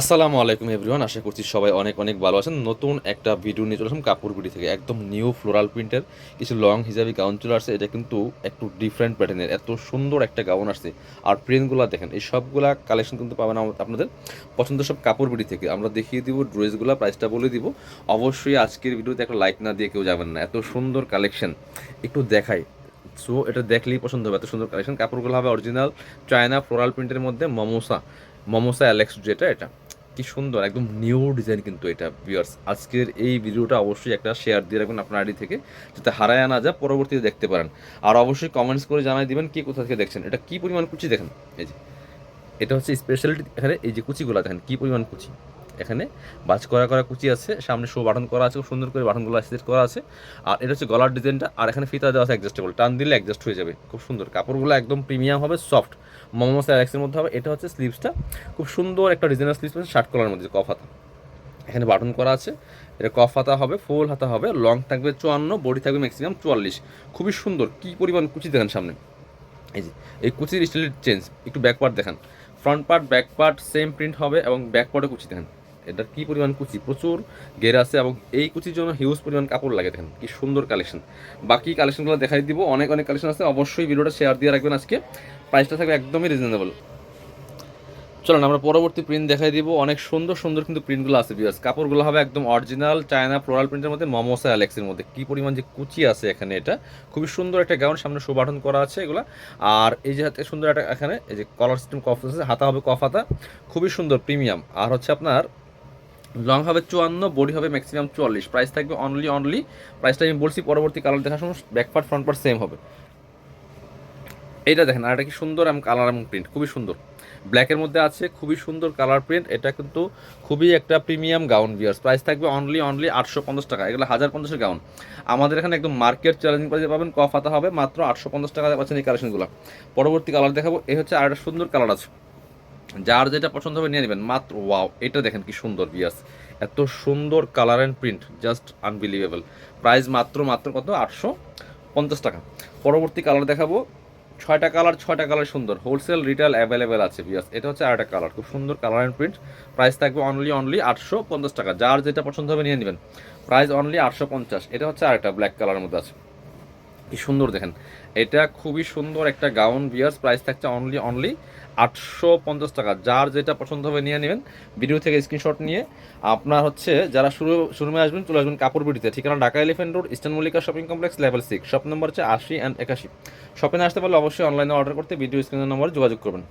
আসসালামু আলাইকুম এভরিওয়ান, আশা করছি সবাই অনেক অনেক ভালো আছেন। নতুন একটা ভিডিও নিয়ে চলে আসলাম কাপড় বিডি থেকে, একদম নিউ ফ্লোরাল প্রিন্টের কিছু লং হিসাবে গাউন চলে আসছে। এটা কিন্তু একটু ডিফারেন্ট প্যাটার্নের এত সুন্দর একটা গাউন আসছে। আর প্রিন্টগুলো দেখেন, এই সবগুলা কালেকশন কিন্তু পাবেন আপনাদের পছন্দের সব কাপড় বিডি থেকে। আমরা দেখিয়ে দিব ড্রেসগুলো প্রাইসটা বলে দিব। অবশ্যই আজকের ভিডিওতে একটা লাইক না দিয়ে কেউ যাবেন না। এত সুন্দর কালেকশন একটু দেখাই। সো এটা দেখলেই পছন্দ হবে, এত সুন্দর কালেকশন কাপড়গুলো হবে অরিজিনাল চায়না ফ্লোরাল প্রিন্টের মধ্যে মমোসা মমোসা অ্যালেক্স যেটা, এটা। কি সুন্দর, একদম নিউ ডিজাইন কিন্তু এটা ভিউয়ার্স আজকের এই ভিডিওটা অবশ্যই একটা শেয়ার দিয়ে রাখবেন আপনার আইডি থেকে, যাতে হারায় আনা যা পরবর্তীতে দেখতে পারেন। আর অবশ্যই কমেন্টস করে জানাই দিবেন কি কোথা থেকে দেখছেন। এটা কি পরিমাণ কুচি দেখেন? এই যে, এটা হচ্ছে স্পেশালিটি এখানে এই যে কুচিগুলো দেখেন, কি পরিমাণ কুচি? এখানে। বাজ করা করা কুচি আছে, সামনে শো বাটন করা আছে, খুব সুন্দর করে বাটনগুলো সেট করা আছে। আর এটা হচ্ছে গলার ডিজাইনটা আর এখানে ফিতা দেওয়া আছে অ্যাডজাস্টেবল টান দিলে অ্যাডজাস্ট হয়ে যাবে, খুব সুন্দর। কাপড়গুলো একদম প্রিমিয়াম হবে সফট মোমোস অ্যালেক্সের মধ্যে হবে। এটা হচ্ছে স্লিভসটা খুব সুন্দর একটা ডিজাইনার স্লিভস আছে শার্ট কলার মধ্যে, কফ হাতা। এখানে বাটন করা আছে। এটা কফ হাতা হবে ফুল হাতা হবে। লং থাকবে চুয়ান্ন বডি থাকবে ম্যাক্সিমাম চুয়াল্লিশ। খুবই সুন্দর। কি পরিমাণ কুচি দেখেন সামনে। এই যে, এই কুচির স্টাইল চেঞ্জ একটু ব্যাক পার্ট দেখান। Front part back part same print হবে এবং ব্যাক পার্টে কুচি দেখেন। এটা কি পরিমাণ কুচি? প্রচুর গের আছে এবং এই কুচির জন্য হিউজ পরিমাণ কাপড় লাগে দেখেন, কি সুন্দর কালেকশন বাকি কালেকশনগুলো দেখাই দিব, অনেক অনেক কালেকশন আছে, অবশ্যই ভিডিওটা শেয়ার দিয়ে রাখবেন আজকে। প্রাইসটা থাকবে একদমই রিজনেবল চলুন, আমরা পরবর্তী প্রিন্ট দেখাই দিব। অনেক সুন্দর সুন্দর কিন্তু প্রিন্টগুলো আছে বিয়াস কাপড়গুলো হবে একদম অরিজিনাল চায়না ফ্লোরাল প্রিন্টের মধ্যে মমোসা অ্যালেক্সের মধ্যে। কি পরিমাণ যে কুচি আছে এখানে এটা। খুবই সুন্দর একটা গাউন সামনে শো করা আছে এগুলো। আর এই যে হাতে সুন্দর একটা এখানে, এই যে কলার সিস্টেম কফ আছে, হাতা হবে কফ হাতা। খুবই সুন্দর প্রিমিয়াম আর হচ্ছে আপনার লং হবে চুয়ান্ন, বডি হবে ম্যাক্সিমাম চুয়াল্লিশ। প্রাইস থাকবে অনলি অনলি প্রাইসটা আমি বলছি, পরবর্তী কালার দেখার সময় back part front part same হবে। এইটা দেখেন, আর এটা কি সুন্দর এবং কালার এবং প্রিন্ট খুবই সুন্দর। ব্ল্যাকের মধ্যে আছে, খুবই সুন্দর কালার প্রিন্ট এটা কিন্তু খুবই একটা প্রিমিয়াম গাউন বিয়ার্স প্রাইস থাকবে অনলি অনলি আটশো পঞ্চাশ টাকা, এগুলো হাজার পঞ্চাশের গাউন আমাদের এখানে একদম মার্কেট চ্যালেঞ্জিং প্রাইসে পাবেন কফ হাতা হবে, মাত্র আটশো পঞ্চাশ টাকা পাচ্ছেন এই কালেকশনগুলো পরবর্তী কালার দেখাবো, এই হচ্ছে আর একটা সুন্দর কালার আছে। যার যেটা পছন্দ হবে নিয়ে নেবেন। মাত্র, ওয়াও, এটা দেখেন কি সুন্দর বিয়াস এত সুন্দর colour and print just unbelievable price মাত্র মাত্র কত? আটশো পঞ্চাশ টাকা। পরবর্তী কালার দেখাবো। ছয়টা কালার ছয়টা কালার সুন্দর। হোলসেল রিটেল অ্যাভেলেবেল আছে বিয়াস এটা হচ্ছে আরেকটা কালার খুব সুন্দর কালার অ্যান্ড প্রিন্ট প্রাইস থাকবে অনলি অনলি আটশো পঞ্চাশ টাকা। যার যেটা পছন্দ হবে নিয়ে নেবেন। প্রাইস অনলি আটশো পঞ্চাশ। এটা হচ্ছে আরেকটা ব্ল্যাক কালারের মধ্যে আছে। কি সুন্দর দেখেন। এটা খুবই সুন্দর একটা গাউন বিয়ার্স প্রাইস থাকছে অনলি অনলি আটশো পঞ্চাশ টাকা। যার যেটা পছন্দ হবে নিয়ে নেবেন। ভিডিও থেকে স্ক্রিনশট নিয়ে আপনার হচ্ছে যারা শুরু, শুরুমে আসবেন, চলে আসবেন কাপড় বিডিতে। ঠিকানা Dhaka elephant road eastern Mallika shopping complex level six shop নম্বর হচ্ছে আশি অ্যান্ড একাশি। শপিং আসতে পারলে অবশ্যই অনলাইনে অর্ডার করতে ভিডিও স্ক্রিনের নম্বরে যোগাযোগ করবেন।